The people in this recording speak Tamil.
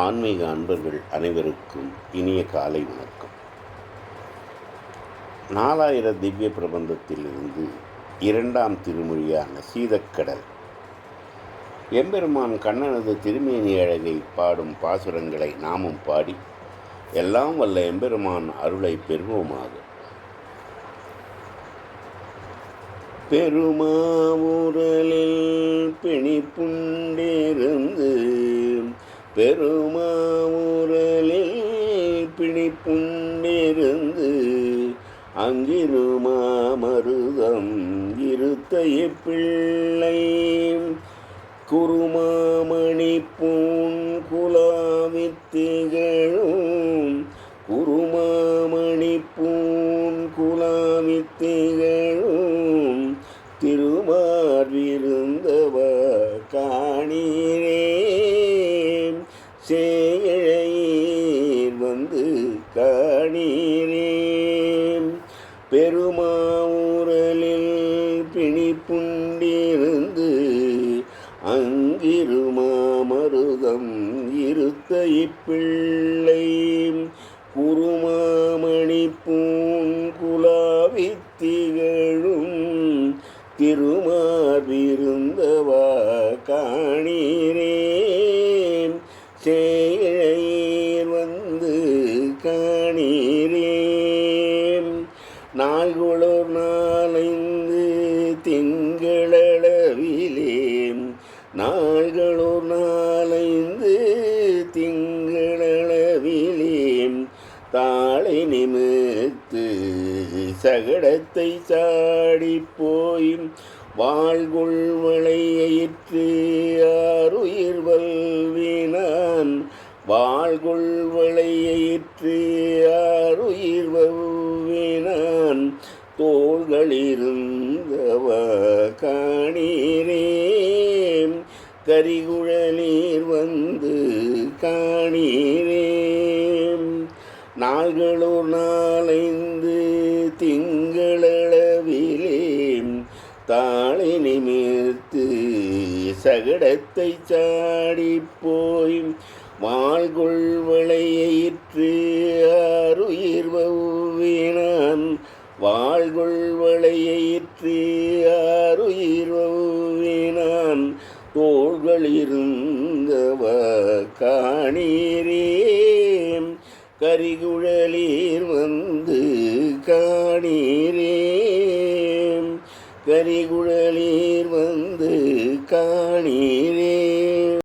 ஆன்மீக அன்பர்கள் அனைவருக்கும் இனிய காலை வணக்கம். நாலாயிர திவ்ய பிரபந்தத்திலிருந்து இரண்டாம் திருமொழியான சீதக்கடல். எம்பெருமான் கண்ணனது திருமேனி அழகை பாடும் பாசுரங்களை நாமும் பாடி எல்லாம் வல்ல எம்பெருமான் அருளை பெறுவோமாக. பெருமாவுரலில் பிணிப்புண்டிருந்து பெருமாவுரலில் பிணிப்புண்டிருந்து அங்கிருமாமருதம் இருத்தைய பிள்ளை. குருமாமணி பூன் குலாவித்திகழும் குருமாமணி பூன் குலாவித்திகழும் திருமார்விருந்தவ காணீரே. உரலில் பிணிப்புண்டிருந்து அங்கிருமாமருதம் இருத்த இப்பிள்ளை. குருமாமணி பூங்குலாவித்திகழும் திருமார்விருந்தவா காணீரே. சேழையீர் நாள்களோர் நாளைந்து திங்களளவிலே நாள்களோர் நாளைந்து திங்களளவிலே தாளை நிமித்து சகடத்தை சாடி போய் வாழ்குள் வளையிற்று ஆறுயிர் வல்வினான். வாழ்கொள் வளையிற்று கரிகுழலிருந்தவ காணீரே கரிகுழலீர் வந்து காணீரே. நாள்களோர் நாளைந்து திங்களளவிலே தாளை நிமிர்த்து சகடத்தை சாடி போய் வாழ்கொள் வளையிற்று ஆறுயிர் வாழ்கொள் வளையிற்று ஆறுயிர் வவ்வினான் தோள்களிருந்தவ காணீரே கரிகுழலீர் வந்து காணீரே கரிகுழலீர் வந்து காணீரே